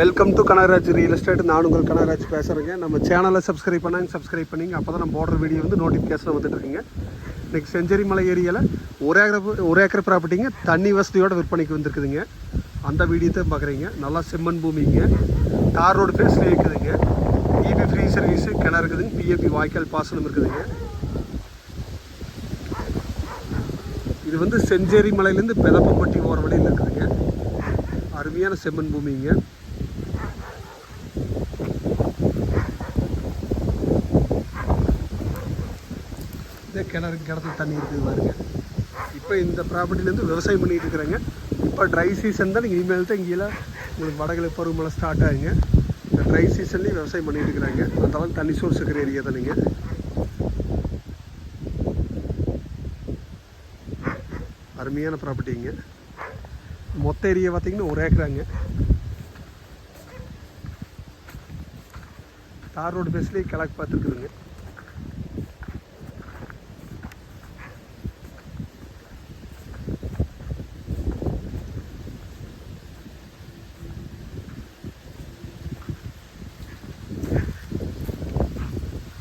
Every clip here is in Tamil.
Welcome to Kanagaraj real estate நான் உங்கள் கனகராஜ் பேசுகிறேங்க நம்ம சேனலை சப்ஸ்கிரைப் பண்ணாங்க சப்ஸ்கிரைப் பண்ணிங்க. அப்போ தான் நம்ம போடுற வீடியோ வந்து நோட்டிஃபிகேஷன் வந்துட்டுருக்குங்க. இன்றைக்கி செஞ்சேரி மலை ஏரியாவில் ஒரு ஏக்கர் ஒரு ஏக்கர் ப்ராப்பர்ட்டிங்க தண்ணி வசதியோட விற்பனைக்கு வந்திருக்குதுங்க. அந்த வீடியோ தான் பார்க்குறீங்க நல்லா செம்மண் பூமிங்க. தார் ரோடு பேஸ்லேயே இருக்குதுங்க. இபி ஃப்ரீ சர்வீஸு கிணறு இருக்குதுங்க. பிஎபி வாய்க்கால் பாசனம் இருக்குதுங்க. இது வந்து செஞ்சேரி மலையிலேருந்து பெதப்பம்பட்டி ஓர வழியில் இருக்குதுங்க. அருமையான செம்மண் பூமிங்க. கிணறு கிணத்துல தண்ணி இருக்குது பாருங்க. இப்போ இந்த ப்ராப்பர்ட்டிலேருந்து விவசாயம் பண்ணிகிட்டு இருக்கிறாங்க. இப்போ ட்ரை சீசன் தான் இனிமேல் தான் இங்கேலாம் உங்களுக்கு வடகிழக்கு பருவமழை ஸ்டார்ட் ஆகுங்க. இந்த ட்ரை சீசன்லேயும் விவசாயம் பண்ணிகிட்டு இருக்கிறாங்க. அதெல்லாம் தண்ணி சோர்ஸ் இருக்கிற ஏரியா தான் நீங்கள் அருமையான ப்ராப்பர்ட்டிங்க மொத்த ஏரியா பார்த்தீங்கன்னா ஒரு ஏக்கராங்க. தார் ரோடு பேஸ்லேயே கிழக்கு பார்த்துருக்குதுங்க.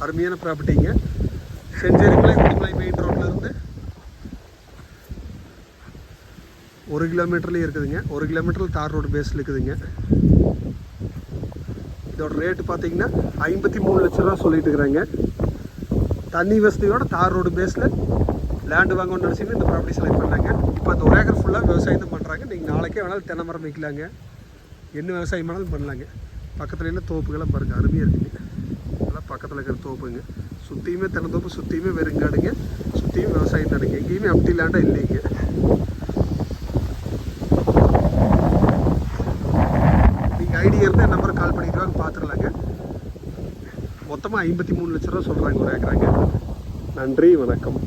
அருமையான ப்ராப்பர்ட்டிங்க செஞ்சேரிமலை குடிமலை மெயின் ரோட்லேருந்து ஒரு கிலோமீட்டர்லேயும் இருக்குதுங்க. ஒரு கிலோமீட்டரில் தார் ரோடு பேஸில் இருக்குதுங்க. இதோட ரேட்டு பார்த்தீங்கன்னா ஐம்பத்தி மூணு லட்ச ரூபா சொல்லிட்டு இருக்கிறாங்க. தண்ணி வசதியோட தார் ரோடு பேஸில் லேண்டு வாங்கணும்னு நினச்சிங்கன்னா இந்த ப்ராப்பர்ட்டி செலக்ட் பண்ணாங்க இப்போ அந்த ஒரு ஏக்கர் ஃபுல்லாக விவசாயம் தான் பண்ணுறாங்க நீங்கள் நாளைக்கே வேணாலும் தென்னை மரம் வைக்கலாங்க. என்ன விவசாயம் வேணாலும் பண்ணலாங்க. பக்கத்தில் எல்லாம் தோப்புகள்லாம் பாருங்கள் அருமையாக இருக்குங்க. பக்கத்தில் இருக்கிற தோப்புங்க சுற்றியுமே தென்னந்தோப்பு சுற்றியுமே வெறுங்காடுங்க. சுற்றியும் விவசாயம் தானுங்க எங்கேயுமே அப்படி இல்லாண்டா இல்லைங்க. நீங்கள் ஐடியா இருந்தால் நம்பர் கால் பண்ணிக்கிறாங்க வாங்க பார்த்துடலாங்க மொத்தமாக ஐம்பத்தி மூணு லட்ச ரூபா சொல்கிறாங்க ஒரு ஏக்கராங்க. நன்றி வணக்கம்.